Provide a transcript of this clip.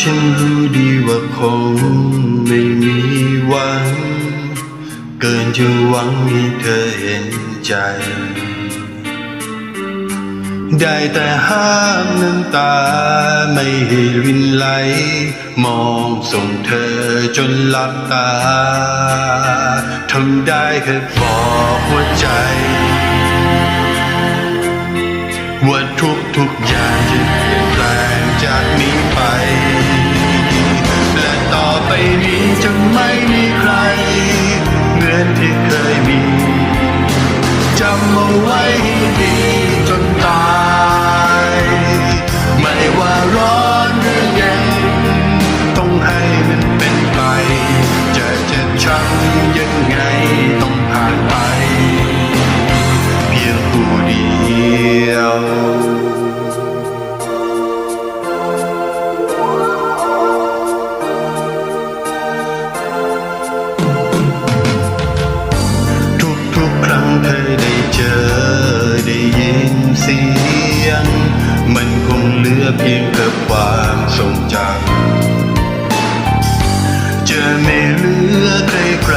ฉันรู้ดีว่าคงไม่มีหวัง เกินจะหวังให้เธอเห็นใจ ได้แต่ห้ามน้ำตาไม่ให้รินไหล มองส่งเธอจนหลับตา ทำได้แค่บอกหัวใจว่าทุกทุกๆอย่างจะเปลี่ยนแปลงจากนี้ไป ไปนี้จะไม่มี เหลือเพียงแต่ความทรงจำจะไม่เหลือใคร